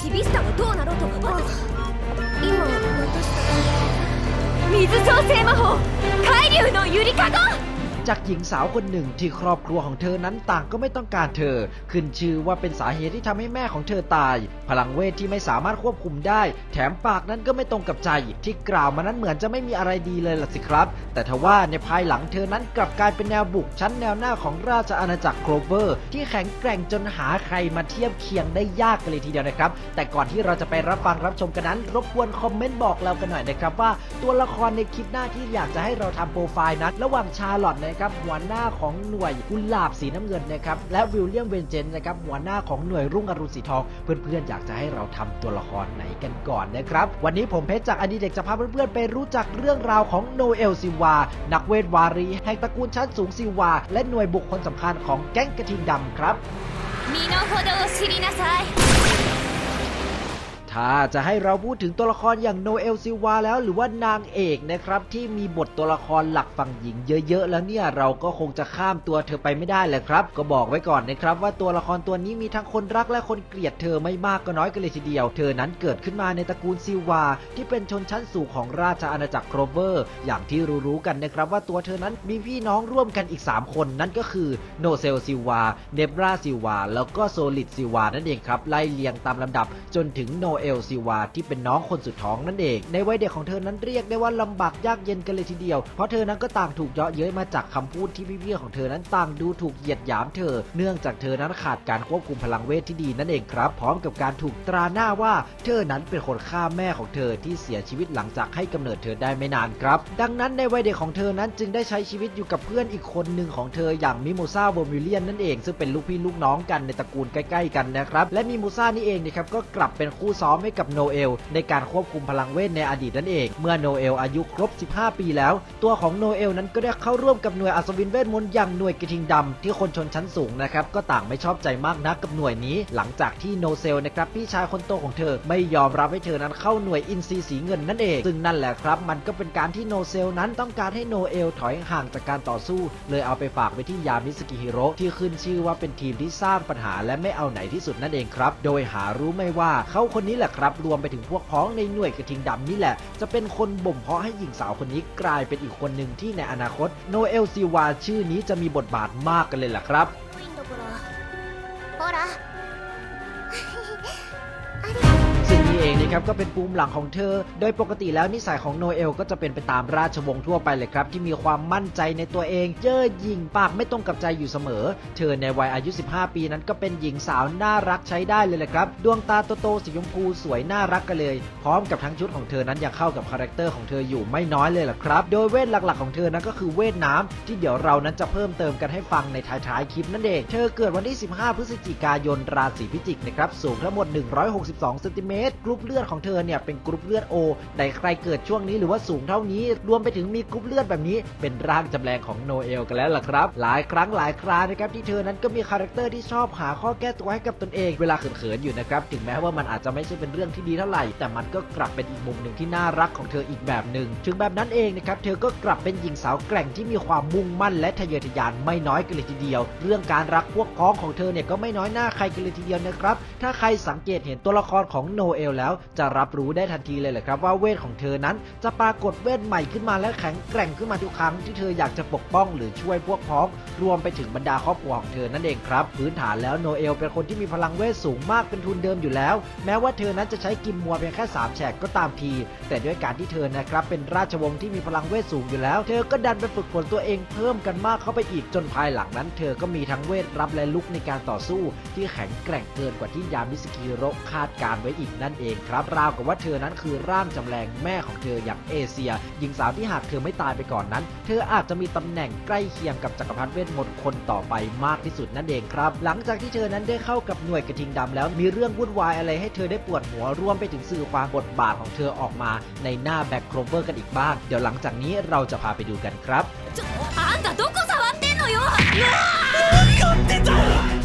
チビスタがどうなろうと私今私たち水創生魔法海流のゆりかご จากหญิงสาวคนหนึ่งที่ครอบครัวของเธอนั้นต่างก็ไม่ต้องการเธอ ขึ้นชื่อว่าเป็นสาเหตุที่ทำให้แม่ของเธอตาย พลังเวทที่ไม่สามารถควบคุมได้ แถมปากนั้นก็ไม่ตรงกับใจ ที่กล่าวมานั้นเหมือนจะไม่มีอะไรดีเลยล่ะสิครับ แต่ทว่าในภายหลังเธอนั้นกลับกลายเป็นแนวบุกชั้นแนวหน้าของราชอาณาจักรโคลเวอร์ ที่แข็งแกร่งจนหาใครมาเทียบเคียงได้ยากกันเลยทีเดียวนะครับ แต่ก่อนที่เราจะไปรับฟังรับชมกันนั้น รบกวนคอมเมนต์บอกเรากันหน่อยนะครับว่าตัวละครในคลิปหน้าที่อยากจะให้เราทำโปรไฟล์นั้นระหว่างชาร์ลอตในครับหัวหน้าของหน่วยกุหลาบสีน้ำเงินนะครับและวิลเลียมเวนเจนนะครับหัวหน้าของหน่วยรุ่งอรุณสีทอง เพื่อนๆอยากจะให้เราทำตัวละครไหนกันก่อนนะครับ วันนี้ผมเพชรจากอดีเด็กจะพาเพื่อนๆไปรู้จักเรื่องราวของโนเอลซิวา นักเวทวารีแห่งตระกูลชั้นสูงซิวา และหน่วยบุคคลสำคัญของแก๊งกระทิงดำครับมีโนโฮโดชิ ถ้าจะให้เราพูดถึงตัวละครอย่างโนเอลซิวาแล้วหรือว่านางเอกนะครับที่มีบทตัวละครหลักฝั่งหญิงเยอะๆ แล้วเนี่ยเราก็คงจะข้ามตัวเธอไปไม่ได้แหละครับ ก็บอกไว้ก่อนนะครับว่าตัวละครตัวนี้มีทั้งคนรักและคนเกลียดเธอไม่มากก็น้อยกันเลยทีเดียว เธอนั้นเกิดขึ้นมาในตระกูลซิวา ที่เป็นชนชั้นสูงของราชอาณาจักรโครเวอร์ อย่างที่รู้ๆกันนะครับว่าตัวเธอนั้นมีพี่น้องร่วมกันอีก 3 คนนั่นก็คือโนเซลซิวาเนบราซิวาแล้วก็โซลิดซิวานั่นเองครับไล่เรียงตามลำดับจนถึงโนเอลซิวาที่เป็นน้องคนสุดท้องนั่นเอง ในวัยเด็กของเธอนั้นเรียกได้ว่าลำบากยากเย็นกันเลยทีเดียว เพราะเธอนั้นก็ต่างถูกเยาะเย้ยมาจากคำพูดที่พี่ๆของเธอนั้นต่างดูถูกเหยียดหยามเธอ เนื่องจากเธอนั้นขาดการควบคุมพลังเวทที่ดีนั่นเองครับ พร้อมกับการถูกตราหน้าว่าเธอนั้นเป็นคนฆ่าแม่ของเธอที่เสียชีวิตหลังจากให้กำเนิดเธอได้ไม่นานครับ ดังนั้นในวัยเด็กของเธอนั้นจึงได้ใช้ชีวิตอยู่กับเพื่อนอีกคนหนึ่งของเธออย่างมิโมซาโบมิเลียนนั่นเอง ซึ่งเป็นลูกพี่ลูกน้องกันในตระกูลใกล้ ๆ กันนะครับและมิโมซานี่เองนะครับก็กลับเป็นคู่ซ้อมให้กับโนเอลในการควบคุมพลังเวทในอดีตนั่นเอง เมื่อโนเอลอายุครบ 15 ปีแล้ว ตัวของโนเอลนั้นก็ได้เข้าร่วมกับหน่วยอัศวินเวทมนต์อย่างหน่วยกระทิงดำที่คนชนชั้นสูงนะครับก็ต่างไม่ชอบใจมากนักกับหน่วยนี้ หลังจากที่โนเซลนะครับพี่ชายคนโตของเธอไม่ยอมรับให้เธอนั้นเข้าหน่วยอินซีสีเงินนั่นเอง ซึ่งนั่นแหละครับ มันก็เป็นการที่โนเซลนั้นต้องการให้โนเอลถอยห่างจากการต่อสู้ เลยเอาไปฝากไว้ที่ยามิสกิฮิโร่ที่ขึ้นชื่อว่าเป็นทีมที่สร้างปัญหาและไม่เอาไหนที่สุดนั่นเองครับ โดยหารู้ไม่ว่าเขาคนนี้แหละครับ รวมไปถึงพวกพ้องในหน่วยกระทิงดำนี่แหละ จะเป็นคนบ่มเพาะให้หญิงสาวคนนี้กลายเป็นอีกคนหนึ่งที่ในอนาคตโนเอลซีวาชื่อนี้จะมีบทบาทมากกันเลยล่ะครับほら เองนะครับก็เป็นปูมหลังของเธอ โดยปกติแล้วนิสัยของโนเอลก็จะเป็นไปตามราชวงศ์ทั่วไปเลยครับ ที่มีความมั่นใจในตัวเอง เย่อหยิ่งปากไม่ตรงกับใจอยู่เสมอ เธอในวัยอายุ 15 ปีนั้นก็เป็นหญิงสาวน่ารักใช้ได้เลยแหละครับ ดวงตาโตๆสีชมพูสวยน่ารักกันเลย พร้อมกับทั้งชุดของเธอนั้นยังเข้ากับคาแรคเตอร์ของเธออยู่ไม่น้อยเลยล่ะครับ โดยเวทหลักๆของเธอนั้นก็คือเวทน้ำที่เดี๋ยวเรานั้นจะเพิ่มเติมกันให้ฟังในท้ายๆคลิปนั่นเอง เธอเกิดวันที่ 15 พฤศจิกายนราศีพิจิกนะครับสูงทั้งหมด 162ซนติเมตรกรุ๊ปเลือดของเธอเนี่ยเป็นกรุ๊ปเลือดโอใดใครเกิดช่วงนี้หรือว่าสูงเท่านี้ รวมไปถึงมีกรุ๊ปเลือดแบบนี้ เป็นร่างจำแรงของโนเอลกันแล้วล่ะครับ หลายครั้งหลายครานะครับที่เธอนั้นก็มีคาแรคเตอร์ที่ชอบหาข้อแก้ตัวให้กับตนเอง เวลาเขินๆอยู่นะครับถึงแม้ว่ามันอาจจะไม่ใช่เป็นเรื่องที่ดีเท่าไหร่ แต่มันก็กลับเป็นอีกมุมหนึ่งที่น่ารักของเธออีกแบบหนึ่งถึงแบบนั้นเองนะครับเธอก็กลับเป็นหญิงสาวแกร่งที่มีความมุ่งมั่นและทะเยอทะยานไม่น้อยกันเลยทีเดียว เรื่องการรักพวกพ้องของเธอเนี่ยก็ไม่น้อยหน้าใครกันเลยทีเดียวนะครับถ้าใครสังเกตเห็นตัวละครของโนเอลแล้วจะรับรู้ได้ทันทีเลยแหละครับว่าเวทของเธอนั้นจะปรากฏเวทใหม่ขึ้นมาและแข็งแกร่งขึ้นมาทุกครั้งที่เธออยากจะปกป้องหรือช่วยพวกพ้อง รวมไปถึงบรรดาครอบครัวของเธอนั่นเองครับ พื้นฐานแล้วโนเอลเป็นคนที่มีพลังเวทสูงมากเป็นทุนเดิมอยู่แล้ว แม้ว่าเธอนั้นจะใช้กิมมัวเพียงแค่3แฉกก็ตามที แต่ด้วยการที่เธอนะครับเป็นราชวงศ์ที่มีพลังเวทสูงอยู่แล้ว เธอก็ดันไปฝึกฝนตัวเองเพิ่มกันมากเข้าไปอีกจนภายหลังนั้น เธอก็มีทั้งเวทรับและลุกในการต่อสู้ ที่แข็งแกร่งเกินกว่าที่ยามิสกิโรคาดการไว้อีกนั่นเอครับราวกับว่าเธอนั้นคือร่างจำแรงแม่ของเธออย่างเอเชีย หญิงสาวที่หากเธอไม่ตายไปก่อนนั้น เธออาจจะมีตำแหน่งใกล้เคียงกับจักรพรรดิเวทมนต์คนต่อไปมากที่สุดนั่นเองครับ หลังจากที่เธอนั้นได้เข้ากับหน่วยกระทิงดำแล้วมีเรื่องวุ่นวายอะไรให้เธอได้ปวดหัวรวมไปถึงสื่อความบทบาทของเธอออกมาในหน้าแบ็คโครเวอร์กันอีกบ้าง เดี๋ยวหลังจากนี้เราจะพาไปดูกันครับ ちょあんたどこ触ってんのよ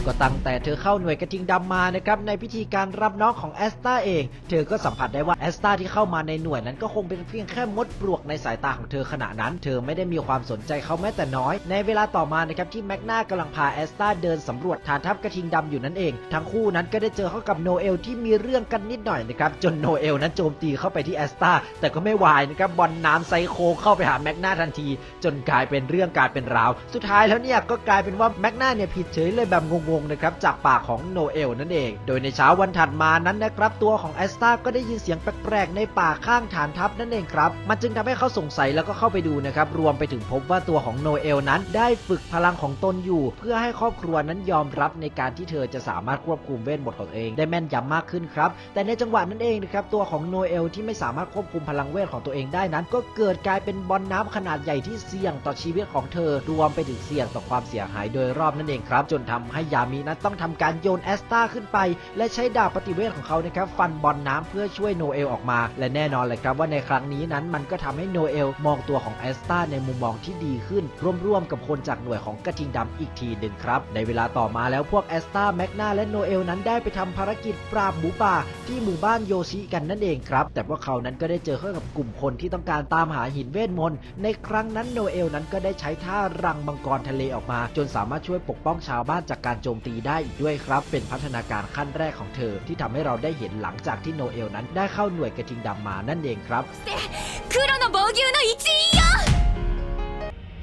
ก็ตั้งแต่เธอเข้าหน่วยกระทิงดำมานะครับในพิธีการรับน้องของแอสตาเอง เธอก็สัมผัสได้ว่าแอสตาที่เข้ามาในหน่วยนั้นก็คงเป็นเพียงแค่มดปลวกในสายตาของเธอขณะนั้น เธอไม่ได้มีความสนใจเขาแม้แต่น้อย ในเวลาต่อมานะครับที่แมกนากำลังพาแอสตาเดินสำรวจฐานทัพกระทิงดำอยู่นั่นเอง ทั้งคู่นั้นก็ได้เจอเข้ากับโนเอลที่มีเรื่องกันนิดหน่อยนะครับจนโนเอลนั้นโจมตีเข้าไปที่แอสตาแต่ก็ไม่วายนะครับบอลน้ำไซโคเข้าไปหาแมกนาทันที จนกลายเป็นเรื่องกลายเป็นราว สุดท้ายแล้วเนี่ยก็กลายเป็นว่าแมกนาเนี่ยผิดเฉยเลยแบบงงๆนะครับจากปากของโนเอลนั่นเอง โดยในเช้าวันถัดมานั้นนะครับตัวของแอสตาก็ได้ยินเสียงแปลกๆในป่าข้างฐานทัพนั่นเองครับ มันจึงทำให้เขาสงสัยแล้วก็เข้าไปดูนะครับ รวมไปถึงพบว่าตัวของโนเอลนั้นได้ฝึกพลังของตนอยู่ เพื่อให้ครอบครัวนั้นยอมรับในการที่เธอจะสามารถควบคุมเวทมนต์ของตัวเองได้แม่นยำมากขึ้นครับ แต่ในจังหวะนั้นเองนะครับตัวของโนเอลที่ไม่สามารถควบคุมพลังเวทของตัวเองได้นั้น ก็เกิดกลายเป็นบอลน้ำขนาดใหญ่ที่เสี่ยงต่อชีวิตของเธอ รวมไปถึงเสี่ยงต่อความเสียหายโดยรอบนั่นเองครับ จนทำให้ยามีนั้นต้องทำการโยนแอสตาขึ้นไป และใช้ดาบปฏิเวทของเขานะครับฟันบอลน้ำเพื่อช่วยโนเอลออกมา และแน่นอนเลยครับว่าในครั้งนี้นั้นมันก็ทำให้โนเอลมองตัวของแอสตาในมุมมองที่ดีขึ้น ร่วมๆกับคนจากหน่วยของกระทิงดำอีกทีหนึ่งครับ ในเวลาต่อมาแล้วพวกแอสตาแมกนาและโนเอลนั้นได้ไปทำภารกิจปราบหมูป่าที่หมู่บ้านโยชิกันนั่นเองครับ แต่พวกเขานั้นก็ได้เจอเข้ากับกลุ่มคนที่ต้องการตามหาหินเวทมนต์ในครั้งนั้นโนเอลนั้นก็ได้ใช้ท่ารังมังกรทะเลออกมา จนสามารถช่วยปกป้องชาวบ้านจากการโจมตีได้อีกด้วยครับ เป็นพัฒนาการขั้นแรกของเธอที่ทำให้เราได้เห็นหลังจากที่โนเอลนั้นได้เข้าหน่วยกระทิงดำมานั่นเองครับ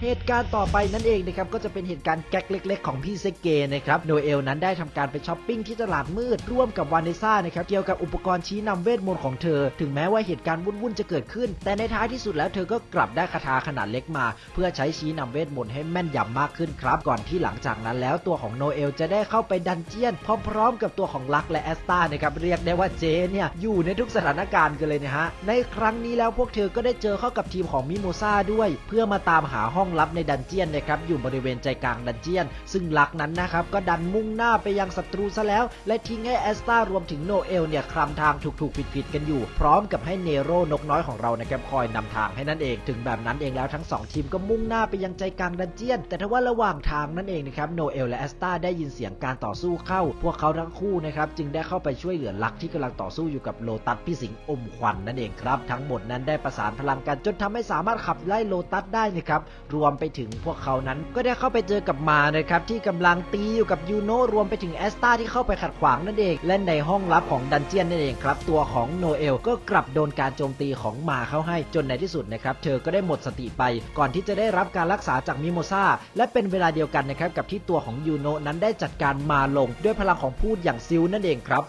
เหตุการณ์ต่อไปนั่นเองนะครับก็จะเป็นเหตุการณ์แก๊กเล็ก ๆ ของพี่เซเกนะครับโนเอลนั้นได้ทำการไปช้อปปิ้งที่ตลาดมืดร่วมกับวานเนซ่านะครับเกี่ยวกับอุปกรณ์ชี้นำเวทมนต์ของเธอ ถึงแม้ว่าเหตุการณ์วุ่นๆจะเกิดขึ้น แต่ในท้ายที่สุดแล้วเธอก็กลับได้คาถาขนาดเล็กมา เพื่อใช้ชี้นำเวทมนต์ให้แม่นยำมากขึ้นครับ ก่อนที่หลังจากนั้นแล้วตัวของโนเอลจะได้เข้าไปดันเจียน พร้อมๆ กับตัวของลักและแอสตานะครับเรียกได้ว่าเจเนี่ยอยู่ในทุกสถานการณ์กันเลยนะฮะในครั้งนี้แล้วพวกเธอก็ได้เจอเข้ากับทีมของมิโมซาด้วย เพื่อมาตามหาห้องลับในดันเจียนนะครับอยู่บริเวณใจกลางดันเจียน ซึ่งลักนั้นนะครับก็ดันมุ่งหน้าไปยังศัตรูซะแล้ว และทิ้งให้แอสตารวมถึงโนเอลเนี่ยคลำทางถูกๆผิดๆกันอยู่ พร้อมกับให้เนโรนกน้อยของเรานะครับคอยนำทางให้นั่นเองถึงแบบนั้นเองแล้วทั้งสองทีมก็มุ่งหน้าไปยังใจกลางดันเจียน แต่ทว่าระหว่างทางนั่นเองนะครับโนเอลและแอสตาได้ยินเสียงการต่อสู้เข้า พวกเขาทั้งคู่นะครับจึงได้เข้าไปช่วยเหลือลักที่กำลังต่อสู้อยู่กับโลตัสพี่สิงห์อมควันนั่นเองครับ ทั้งหมดนั้นได้ประสานพลังกันจนทำให้สามารถขับไล่โลตัสได้นะครับรวมไปถึงพวกเขานั้น ก็ได้เข้าไปเจอกับมานะครับที่กำลังตีอยู่กับยูโนรวมไปถึงแอสตาที่เข้าไปขัดขวางนั่นเองและในห้องลับของดันเจียนนั่นเองครับ ตัวของโนเอลก็กลับโดนการโจมตีของมาเข้าให้จนในที่สุดนะครับเธอก็ได้หมดสติไป ก่อนที่จะได้รับการรักษาจากมิโมซาและเป็นเวลาเดียวกันนะครับกับที่ตัวของยูโนนั้นได้จัดการมาลง ด้วยพลังของพูดอย่างซิลนั่นเองครับ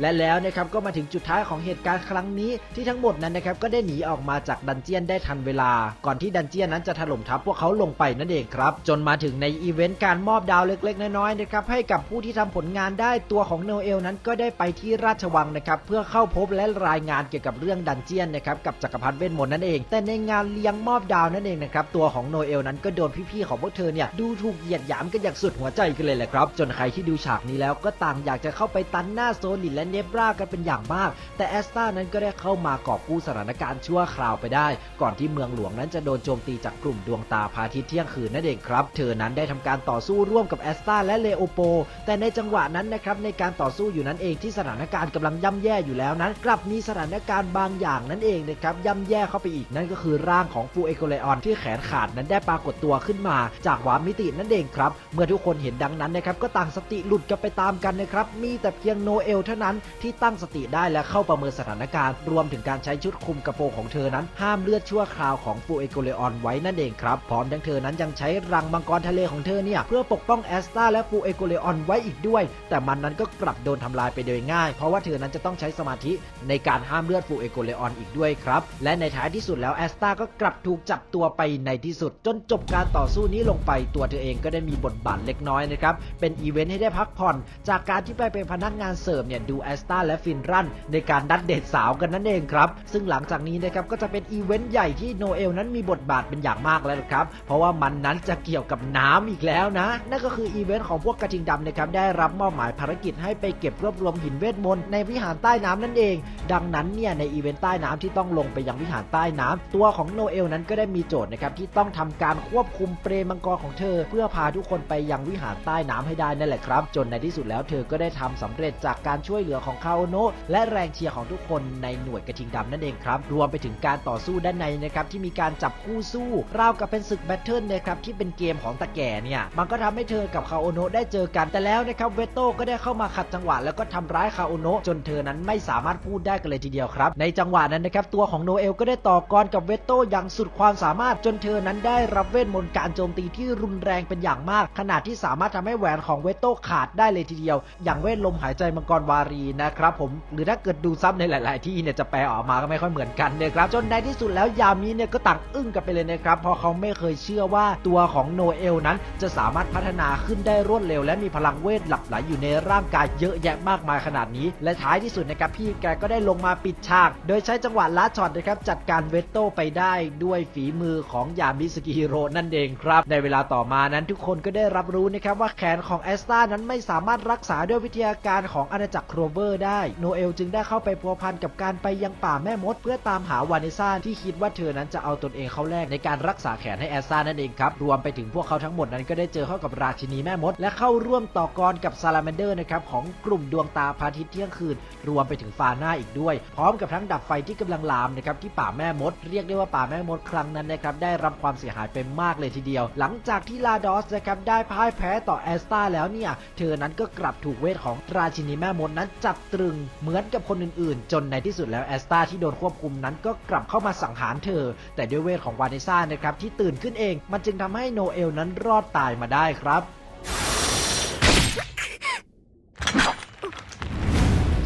และแล้วนะครับก็มาถึงจุดท้ายของเหตุการณ์ครั้งนี้ที่ทั้งหมดนั้นนะครับก็ได้หนีออกมาจากดันเจียนได้ทันเวลา ก่อนที่ดันเจียนนั้นจะถล่มทับพวกเขาลงไปนั่นเองครับ จนมาถึงในอีเวนต์การมอบดาวเล็กๆ น้อยๆนะครับให้กับผู้ที่ทำผลงานได้ตัวของโนเอลนั้นก็ได้ไปที่ราชวังนะครับเพื่อเข้าพบและรายงานเกี่ยวกับเรื่องดันเจียนนะครับกับจักรพรรดิเวทมนต์นั่นเอง แต่ในงานเลี้ยงมอบดาวนั่นเองนะครับตัวของโนเอลนั้นก็โดนพี่ๆของพวกเธอเนี่ยดูถูกเหยียดหยามกันอย่างสุดหัวใจกันเลยแหละครับ จนใครที่ดูฉากนี้แล้วก็ต่างอยากจะเข้าไปตันหน้าโซลินและเนบรากันเป็นอย่างมาก แต่แอสตานั้นก็ได้เข้ามากอบกู้สถานการณ์ชั่วคราวไปได้ ก่อนที่เมืองหลวงนั้นจะโดนโจมตีจากกลุ่มดวงตาพาทิตย์เที่ยงคืนนั่นเองครับ เธอนั้นได้ทำการต่อสู้ร่วมกับแอสตาและเลโอโป แต่ในจังหวะนั้นนะครับในการต่อสู้อยู่นั้นเองที่สถานการณ์กำลังย่ำแย่อยู่แล้วนั้น กลับมีสถานการณ์บางอย่างนั่นเองนะครับย่ำแย่เข้าไปอีกนั่นก็คือร่างของฟูเอโกเลออนที่แขนขาดนั้นได้ปรากฏตัวขึ้นมา จากวามิตินั่นเองครับ เมื่อทุกคนเห็นดังนั้นนะครับก็ต่างสติหลุดกันไปตามกันนะครับมีแต่เพียงโนเอลเท่านั้นที่ตั้งสติได้และเข้าประเมินสถานการณ์ รวมถึงการใช้ชุดคุมกระโปรงของเธอนั้น ห้ามเลือดชั่วคราวของฟูเอโกเลออนไว้นั่นเองครับ พร้อมทั้งเธอนั้นยังใช้รังมังกรทะเลของเธอเนี่ย เพื่อปกป้องแอสตาและฟูเอโกเลออนไว้อีกด้วย แต่มันนั้นก็กลับโดนทำลายไปโดยง่าย เพราะว่าเธอนั้นจะต้องใช้สมาธิในการห้ามเลือดฟูเอโกเลออนอีกด้วยครับ และในท้ายที่สุดแล้วแอสตาก็กลับถูกจับตัวไปในที่สุด จนจบการต่อสู้นี้ลงไปตัวเธอเองก็ได้มีบทบาทเล็กน้อยนะครับเป็นอีเวนต์ให้ได้พักผ่อน จากการที่ไปเป็นพนักงานเสิร์ฟเนี่ยดูแออสตาและฟินรันในการนัดเดทสาวกันนั่นเองครับ ซึ่งหลังจากนี้นะครับก็จะเป็นอีเวนต์ใหญ่ที่โนเอลนั้นมีบทบาทเป็นอย่างมากแล้วครับ เพราะว่ามันนั้นจะเกี่ยวกับน้ำอีกแล้วนะ นั่นก็คืออีเวนต์ของพวกกระทิงดำนะครับได้รับมอบหมายภารกิจให้ไปเก็บรวบรวมหินเวทมนต์ในวิหารใต้น้ำนั่นเอง ดังนั้นเนี่ยในอีเวนต์ใต้น้ำที่ต้องลงไปยังวิหารใต้น้ำตัวของโนเอลนั้นก็ได้มีโจทย์นะครับที่ต้องทำการควบคุมเปรมังกรของเธอ เพื่อพาทุกคนไปยังวิหารใต้น้ำให้ได้นั่นแหละครับ จนในที่สุดแล้วเธอก็ได้ทำสำเร็จจากการช่วยเหลือของคาโอโนะและแรงเชียร์ของทุกคนในหน่วยกระทิงดำนั่นเองครับ รวมไปถึงการต่อสู้ด้านในนะครับที่มีการจับคู่สู้ ราวกับเป็นศึกแบทเทิลนะครับที่เป็นเกมของตะแก่เนี่ยมันก็ทำให้เธอกับคาโอโนะได้เจอกันแต่แล้วนะครับเวโต้ก็ได้เข้ามาขัดจังหวะแล้วก็ทำร้ายคาโอโนะจนเธอนั้นไม่สามารถพูดได้กันเลยทีเดียวครับ ในจังหวะนั้นนะครับตัวของโนเอลก็ได้ต่อกรกับเวโต้อย่างสุดความสามารถจนเธอนั้นได้รับเวทมนต์การโจมตีที่รุนแรงเป็นอย่างมาก ขนาดที่สามารถทำให้แหวนของเวโต้ขาดได้เลยทีเดียว อย่างเวทลมหายใจมังกรวารีนะครับผมหรือถ้าเกิดดูซ้ำในหลาย ๆ ที่เนี่ยจะแปลออกมาก็ไม่ค่อยเหมือนกันนะครับจนในที่สุดแล้วยามีเนี่ยก็ต่างอึ้งกันไปเลยนะครับเพราะเขาไม่เคยเชื่อว่าตัวของโนเอลนั้นจะสามารถพัฒนาขึ้นได้รวดเร็ว และมีพลังเวทหลับไหลอยู่ในร่างกายเยอะแยะมากมายขนาดนี้ และท้ายที่สุดนะครับพี่แกก็ได้ลงมาปิดฉาก โดยใช้จังหวะลัดช็อตนะครับจัดการเวตโต้ไปได้ด้วยฝีมือของยามิสกิฮิโร่นั่นเองครับในเวลาต่อมานั้นทุกคนก็ได้รับรู้นะครับว่าแขนของแอสตานั้นไม่สามารถรักษาด้วยวิทยาการของอาณาจักรโครเวอร์ได้โนเอลจึงได้เข้าไปพัวพันกับการไปยังป่าแม่มด เพื่อตามหาวานิซ่าที่คิดว่าเธอนั้นจะเอาตนเองเข้าแลกในการรักษาแขนให้แอสตานั่นเองครับ รวมไปถึงพวกเขาทั้งหมดนั้นก็ได้เจอเข้ากับราชินีแม่มด และเข้าร่วมต่อกรกับซาลาแมนเดอร์นะครับของกลุ่มดวงตาพระอาทิตย์เที่ยงคืน รวมไปถึงฟาน่าอีกด้วย พร้อมกับทั้งดับไฟที่กำลังลามนะครับที่ป่าแม่มด เรียกได้ว่าป่าแม่มดครั้งนั้นนะครับได้รับความเสียหายไปมากเลยทีเดียว หลังจากที่ลาดอสนะครับได้พ่ายแพ้ต่อแอสตาแล้วเนี่ยเธอนั้นก็กลับถูกเวทของราชินีแม่มดนั้นจับตรึงเหมือนกับคนอื่นๆ จนในที่สุดแล้วแอสตาที่โดนควบคุมนั้นก็กลับเข้ามาสังหารเธอ แต่ด้วยเวทของวานิซ่านะครับที่ตื่นขึ้นเอง มันจึงทำให้โนเอลนั้นรอดตายมาได้ครับ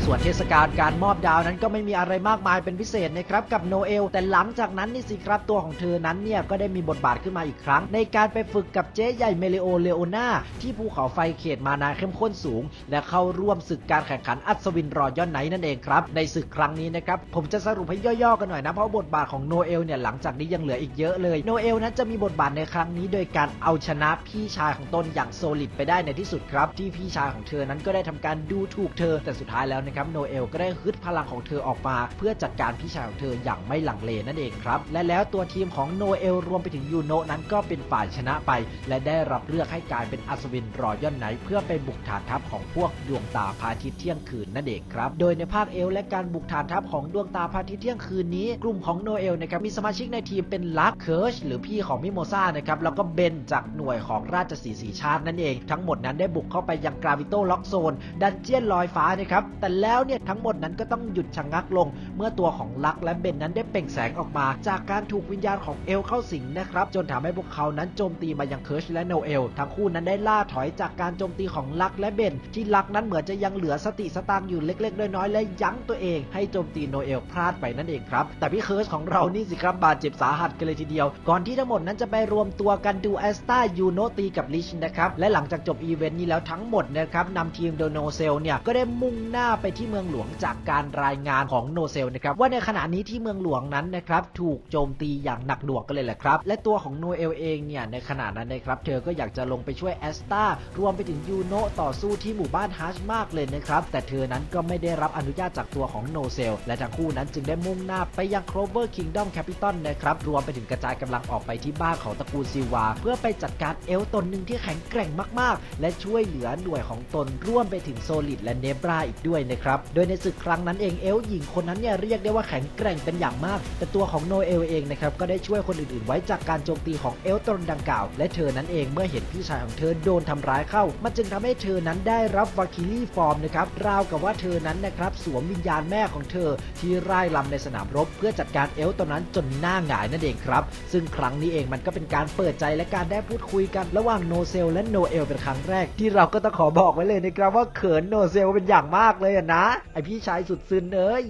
ส่วนเทศกาลการมอบดาวนั้นก็ไม่มีอะไรมากมายเป็นพิเศษนะครับกับโนเอลแต่หลังจากนั้นนี่สิครับตัวของเธอนั้นเนี่ยก็ได้มีบทบาทขึ้นมาอีกครั้ง ในการไปฝึกกับเจ๊ใหญ่เมเลโอเลโอนาที่ภูเขาไฟเขตมานาเข้มข้นสูง และเข้าร่วมศึกการแข่งขันอัศวินรอย่อนไนท์นั่นเองครับ ในศึกครั้งนี้นะครับผมจะสรุปให้ย่อๆกันหน่อยนะเพราะบทบาทของโนเอลเนี่ยหลังจากนี้ยังเหลืออีกเยอะเลยโนเอลนั้นจะมีบทบาทในครั้งนี้ โดยการเอาชนะพี่ชายของตนอย่างโซลิดไปได้ในที่สุดครับ ที่พี่ชายของเธอนั้นก็ได้ทำการดูถูกเธอแต่สุดท้ายแล้วนะครับโนเอลก็ได้ฮึดพลังของเธอออกมา เพื่อจัดการพี่ชายของเธออย่างไม่หลังเลนั่นเองครับ และแล้วตัวทีมของโนเอลรวมไปถึงยูโนนั้นก็เป็นฝ่ายชนะไป และได้รับเลือกให้กลายเป็นอัศวินรอยอนไนเพื่อไปบุกฐานทัพของพวกดวงตาพาทิตย์เที่ยงคืนนั่นเองครับ โดยในภาคเอลและการบุกฐานทัพของดวงตาพาทิตย์เที่ยงคืนนี้ กลุ่มของโนเอลนะครับมีสมาชิกในทีมเป็นลักเคิร์ชหรือพี่ของมิโมซานะครับแล้วก็เบนจากหน่วยของราชสีห์สีชาตินั่นเอง ทั้งหมดนั้นได้บุกเข้าไปยังกราวิโตล็อกโซนดันเจียนลอยฟ้านะครับแต่แล้วเนี่ยทั้งหมดนั้นก็ต้องหยุดชะงักลง เมื่อตัวของลักและเบนนั้นได้เปล่งแสงออกมา จากการถูกวิญญาณของเอลเข้าสิงนะครับจนทำให้พวกเขานั้นโจมตีมายังเคิร์ชและโนเอลทั้งคู่นั้นได้ล่าถอยจากการโจมตีของลักและเบนที่ลักนั้นเหมือนจะยังเหลือสติสตางอยู่เล็กๆน้อยๆและยั้งตัวเองให้โจมตีโนเอลพลาดไปนั่นเองครับ แต่พี่เคิร์ชของเรานี่สิครับบาดเจ็บสาหัสกันเลยทีเดียว ก่อนที่ทั้งหมดนั้นจะไปรวมตัวกันดูแอสตายูโนตีกับลิชนะครับและหลังจากจบอีเวนต์นี้แล้วทั้งหมดนะครับนำทีมโดโนเซลเนี่ยก็ได้มุ่งหน้าไปที่เมืองหลวงจากการรายงานของโนเซลนะครับว่าในขณะนี้ที่เมืองหลวงนั้นนะครับถูกโจมตีอย่างหนักหน่วงกันเลยแหละครับและตัวของโนเอลเองเนี่ยในขณะนั้นนะครับเธอก็อยากจะลงไปช่วยแอสตารวมไปถึงยูโนต่อสู้ที่หมู่บ้านฮัชมากเลยนะครับแต่เธอนั้นก็ไม่ได้รับอนุญาตจากตัวของโนเซลและทั้งคู่นั้นจึงได้มุ่งหน้าไปยังโครเวอร์คิงดอมแคปิตอลนะครับรวมไปถึงกระจายกำลังออกไปที่บ้านของตระกูลซิวา เพื่อไปจัดการเอลตนหนึ่งที่แข็งแกร่งมากๆ และช่วยเหลือหน่วยของตนร่วมไปถึงโซลิดและเนบราอีกด้วยนะครับโดยในศึกครั้งนั้นเองเอลหญิงคนนั้นเนี่ยเรียกได้ว่าแข็งแกร่งเป็นอย่างมาก แต่ตัวของโนเอลเองนะครับก็ได้ช่วยคนอื่นๆ ไว้จากการโจมตีของเอลตนดังกล่าว และเธอนั้นเองเมื่อเห็นพี่ชายของเธอโดนทำร้ายเข้า มันจึงทำให้เธอนั้นได้รับวาคิลี่ฟอร์มนะครับราวกับว่าเธอนั้นนะครับสวมวิญญาณแม่ของเธอ ที่ร่ายลำในสนามรบ เพื่อจัดการเอลตนนั้นจนหน้าหงายนั่นเองครับ ซึ่งครั้งนี้เองมันก็เป็นการเปิดใจและการได้พูดคุยกันระหว่างโนเซลและโนเอลเป็นครั้งแรกที่เราก็ต้องขอบอกไว้เลยนะครับว่าเขินโนเซลเป็นอย่างมากเลยอะนะ ไอพี่ชายสุดซึนเอ้ย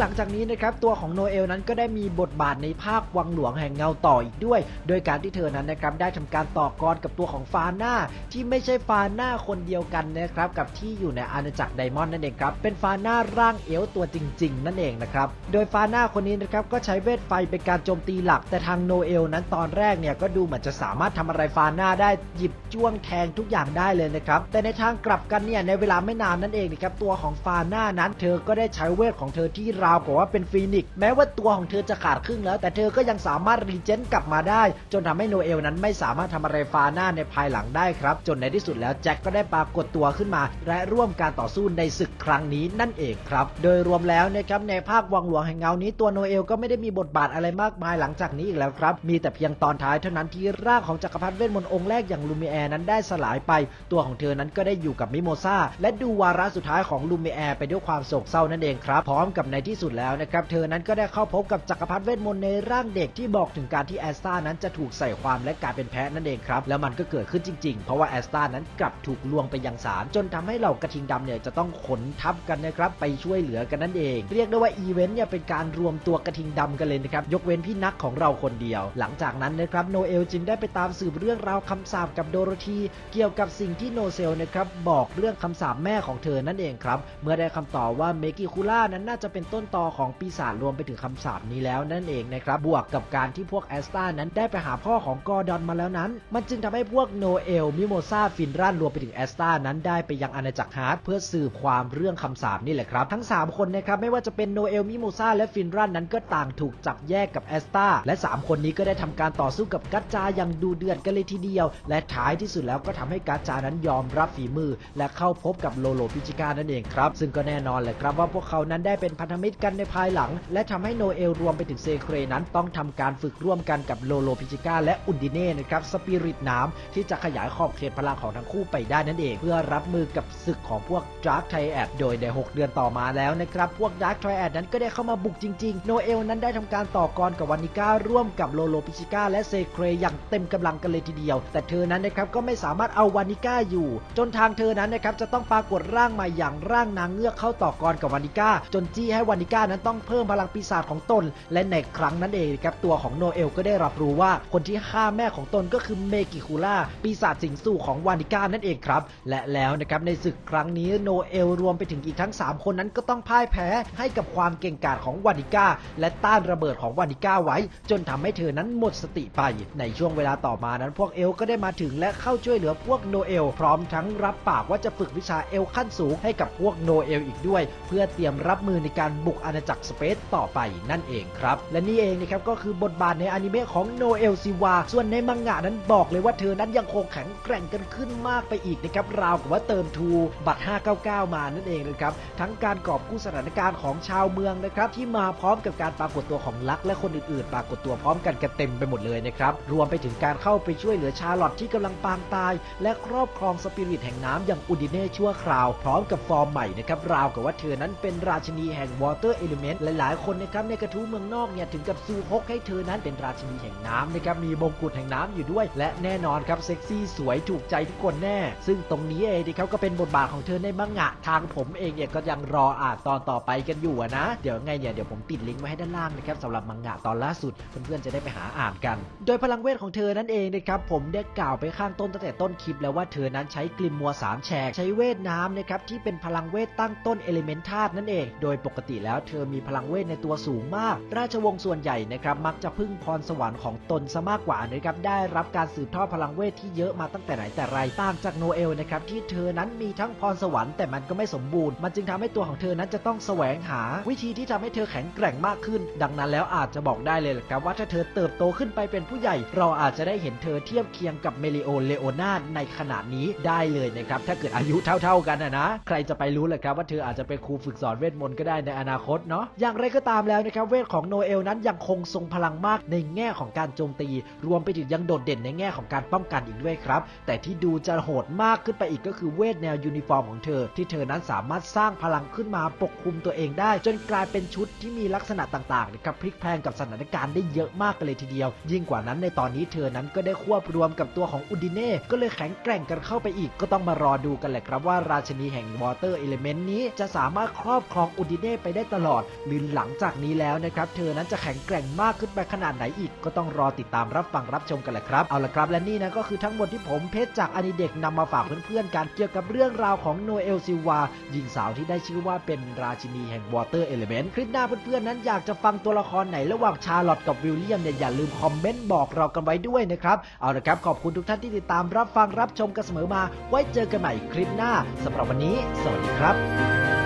หลังจากนี้นะครับตัวของโนเอลนั้นก็ได้มีบทบาทในภาควังหลวงแห่งเงาต่ออีกด้วย โดยการที่เธอนั้นนะครับได้ทำการต่อกรกับตัวของฟาน่าที่ไม่ใช่ฟาน่าคนเดียวกันนะครับกับที่อยู่ในอาณาจักรไดมอนด์นั่นเองครับเป็นฟาน่าร่างเอลตัวจริง ๆ นั่นเองนะครับโดยฟาน่าคนนี้นะครับก็ใช้เวทไฟเป็นการโจมตีหลัก แต่ทางโนเอลนั้นตอนแรกเนี่ยก็ดูเหมือนจะสามารถทำอะไรฟาน่าได้หยิบจ้วงแทงทุกอย่างได้เลยนะครับแต่ในทางกลับกันเนี่ยในเวลาไม่นานนั่นเองนะครับตัวของฟาน่านั้น เธอก็ได้ใช้เวทของเธอที่ราวกับว่าเป็นฟีนิกซ์แม้ว่าตัวของเธอจะขาดครึ่งแล้ว แต่เธอก็ยังสามารถรีเจนกลับมาได้ จนทำให้โนเอลนั้นไม่สามารถทำอะไรฟาน่าในภายหลังได้ครับ จนในที่สุดแล้วแจ็คก็ได้ปรากฏตัวขึ้นมา และร่วมการต่อสู้ในศึกครั้งนี้นั่นเองครับ โดยรวมแล้วนะครับในภาควังหลวงแห่งเงานี้ตัวโนเอลก็ไม่ได้มีบทบาทอะไรมากมายหลังจากนี้อีกแล้วครับ มีแต่เพียงตอนท้ายเท่านั้นที่ร่างของจักรพรรดิเวทมนต์องค์แรกอย่างลูมิแอร์นั้นได้สลายไป ตัวของเธอนั้นก็ได้อยู่กับมิโมซาและดูวาระสุดท้ายของลูมิแอร์ไปด้วยความโศกเศร้านั่นเองครับพร้อมกับในที่สุดแล้วนะครับ เธอนั้นก็ได้เข้าพบกับจักรพรรดิเวทมนต์ในร่างเด็กที่บอกถึงการที่แอสตานั้นจะถูกใส่ความและกลายเป็นแพ้นั่นเองครับ แล้วมันก็เกิดขึ้นจริงๆ เพราะว่าแอสตานั้นกลับถูกลวงไปยังศาลจนทำให้เหล่ากระทิงดำเนี่ยจะต้องขนทัพกันนะครับไปช่วยเหลือกันนั่นเอง เรียกได้ว่าอีเวนต์เนี่ยเป็นการรวมตัวกระทิงดำกันเลยนะครับยกเว้นพี่นักของเราคนเดียว หลังจากนั้นนะครับโนเอลจึงได้ไปตามสืบเรื่องราวคำสาปกับโดโรธีเกี่ยวกับสิ่งที่โนเซลนะครับบอกเรื่องคำสาปแม่ของเธอนั่นเองครับเมื่อได้คำตอบว่าเมกิคูล่านั้นน่าจะเป็นต้นตอของปีศาจรวมไปถึงคำสาปนี้แล้วนั่นเองนะครับบวกกับการที่พวกแอสตานั้นได้ไปหาพ่อของกอร์ดอนมาแล้วนั้น มันจึงทำให้พวกโนเอลมิโมซาฟินรันรวมไปถึงแอสตานั้นได้ไปยังอาณาจักรฮาร์ดเพื่อสืบความเรื่องคำสาปนี่แหละครับทั้ง 3 คนนะครับไม่ว่าจะเป็นโนเอลมิโมซาและฟินรันนั้นก็ต่างถูกจับแยกกับแอสตาและ 3 คนนี้ก็ได้ทำการต่อสู้กับกัจจาอย่างดูเดือดกันเลยทีเดียว และท้ายที่สุดแล้วก็ทำให้กัจจานั้นยอมรับฝีมือ และเข้าพบกับโลโลพิจิกานั่นเองครับซึ่งก็แน่นอนแหละครับว่าพวกเขานั้นได้เป็นพันธมิตรกันในภายหลัง และทำให้โนเอลรวมไปถึงเซเครนั้นต้องทำการฝึกร่วมกันกับโลโลพิจิก้าและอุนดิเน่นะครับสปิริตน้ำที่จะขยายขอบเขตพลังของทั้งคู่ไปได้นั่นเอง เพื่อรับมือกับศึกของพวกดาร์คไทแอดโดยใน 6 เดือนต่อมาแล้วนะครับพวกดาร์คไทแอดนั้นก็ได้เข้ามาบุกจริงๆ โนเอลนั้นได้ทำการต่อกรกับวานิก้าร่วมกับโลโลพิชิก้าและเซเครอย่างเต็มกำลังกันเลยทีเดียว แต่เธอนั้นนะครับก็ไม่สามารถเอาวานิก้าอยู่ จนทางเธอนั้นนะครับจะต้องปรากฏร่างใหม่อย่างร่างนางเงือกเข้าต่อกรกับวานิก้าจนจี้ให้วานิก้านั้นต้องเพิ่มพลังปีศาจของตน และในครั้งนั้นเองครับตัวของโนเอลก็ได้รับรู้ว่าคนที่ฆ่าแม่ของตนก็คือเมกิคูล่าปีศาจสิงสู่ของวานิก้านั่นเองครับ และแล้วนะครับในศึกครั้งนี้โนเอลรวมไปถึงอีกทั้ง 3 คนนั้นก็ต้องพ่ายแพ้ให้กับความเก่งกาจของวานิก้าและต้านระเบิดของวานิก้าไว้ จนทำให้เธอนั้นหมดสติไป ในช่วงเวลาต่อมานั้น พวกเอลก็ได้มาถึงและเข้าช่วยเหลือพวกโนเอล พร้อมทั้งรับปากว่าจะฝึกวิชาเอลขั้นสูงให้กับพวกโนเอลอีกด้วย เพื่อเตรียมรับมือในการบุกอาณาจักรสเปซต่อไปนั่นเองครับ และนี่เองนะครับก็คือบทบาทในอนิเมะของโนเอลซิวา ส่วนในมังงะนั้นบอกเลยว่าเธอนั้นยังคงแข็งแกร่งกันขึ้นมากไปอีกนะครับราวกับว่าเติมทูบัตร 599 มานั่นเองนะครับ ทั้งการกอบกู้สถานการณ์ของชาวเมืองนะครับที่มาพร้อมกับการปรากฏตัวของลักและคนอื่นๆ ปรากฏตัวพร้อมกันกันเต็มไปหมดเลยนะครับรวมไปถึงการเข้าไปช่วยเหลือชาร์ลอตที่กำลังปางตาย และครอบครองสปิริตแห่งน้ำอย่างอุดิเน่ชั่วคราว พร้อมกับฟอร์มใหม่นะครับราวกับว่าเธอนั้นเป็นราชินีแห่งวอเตอร์เอลิเมนต์หลายๆ คนนะครับในกระทู้เมืองนอกเนี่ยถึงกับซูฮกให้เธอนั้นเป็นราชินีแห่งน้ำนะครับมีมงกุฎแห่งน้ำอยู่ด้วย และแน่นอนครับเซ็กซี่สวยถูกใจทุกคนแน่ ซึ่งตรงนี้เองนะครับก็เป็นบทบาทของเธอในมังงะทางผมเองเนี่ยก็ยังรออ่านตอนต่อไปกันอยู่นะ เดี๋ยวไงเนี่ยเดี๋ยวผมติดลิงก์ไว้ให้ด้านล่างนะครับสำหรับมังงะตอนล่าสุดเพื่อนๆจะได้ไปหาอ่านกัน โดยพลังเวทของเธอนั่นเองนะครับผมได้กล่าวไปข้างต้นตั้งแต่ต้นคลิปแล้วว่าเธอนั้นใช้กลิมมัวสามแฉกใช้เวทน้ำนะครับที่เป็นพลังเวทตั้งต้นเอลิเมนธาตุนั่นเอง โดยปกติแล้วเธอมีพลังเวทในตัวสูงมาก ราชวงศ์ส่วนใหญ่นะครับมักจะพึ่งพรสวรรค์ของตนซะมากกว่านะครับได้รับการสืบทอดพลังเวทที่เยอะมาตั้งแต่ไหนแต่ไรต่างจากโนเอลนะครับที่เธอนั้นมีทั้งพรสวรรค์แต่มันก็ไม่สมบูรณ์มันจึงทำให้ตัวของเธอนั้นจะต้องแสวงหา วิธีที่ทำให้เธอแข็งแกร่งมากขึ้น ดังนั้นแล้วอาจจะบอกได้เลยละครับว่าถ้าเธอเติบโตขึ้นไปเป็นผู้ใหญ่ เราอาจจะได้เห็นเธอเทียบเคียงกับเมลิโอเลโอนาในขณะนี้ได้เลยนะครับถ้าเกิดอายุเท่า ๆกันนะนะใครจะไปรู้เลยครับว่าเธออาจจะเป็นครูฝึกสอนเวทมนต์ก็ได้ในอนาคตเนาะอย่างไรก็ตามแล้วนะครับเวทของโนเอลนั้นยังคงทรงพลังมากในแง่ของการโจมตี รวมไปถึงยังโดดเด่นในแง่ของการป้องกันอีกด้วยครับ แต่ที่ดูจะโหดมากขึ้นไปอีกก็คือเวทแนวยูนิฟอร์มของเธอ ที่เธอนั้นสามารถสร้างพลังขึ้นมาปกคลุมตัวเองได้ จนกลายเป็นชุดที่มีลักษณะต่างๆนะครับพลิกแพลงกับสถานการณ์ได้เยอะมากกันเลยทีเดียว ยิ่งกว่านั้นในตอนนี้เธอนั้นก็ได้ควบรวมกับตัวของอุดิเน่ก็เลยแข็งแกร่งกันเข้าไปอีก ก็ต้องมารอดูกันแหละครับว่าราชินีแห่งวอเตอร์เอลเมนต์นี้จะสามารถครอบครองอุดิเน่ไปได้ตลอดหรือหลังจากนี้แล้วนะครับเธอนั้นจะแข็งแกร่งมากขึ้นไปขนาดไหนอีก ก็ต้องรอติดตามรับฟังรับชมกันแหละครับเอาละครับ และนี่นะก็คือทั้งหมดที่ผมเพชรจากอนิเด็กนำมาฝากเพื่อนๆกันเกี่ยวกับเรื่องราวของโนเอลซิวาหญิงสาวที่ได้ชื่อว่าเป็นราชินีแห่งวอเตอร์เอเลเมนต์คลิปหน้าเพื่อนๆนั้นอยากจะฟังตัวละครไหนระหว่างชาร์ลอตกับวิลเลียมเนี่ยอย่าลืมคอมเมนต์บอกเรากันไว้ด้วยนะครับเอาละครับขอบคุณทุกท่านที่ติดตามรับฟังรับชมกันเสมอมา ไว้เจอกันใหม่คลิปหน้าสำหรับวันนี้ สวัสดีครับ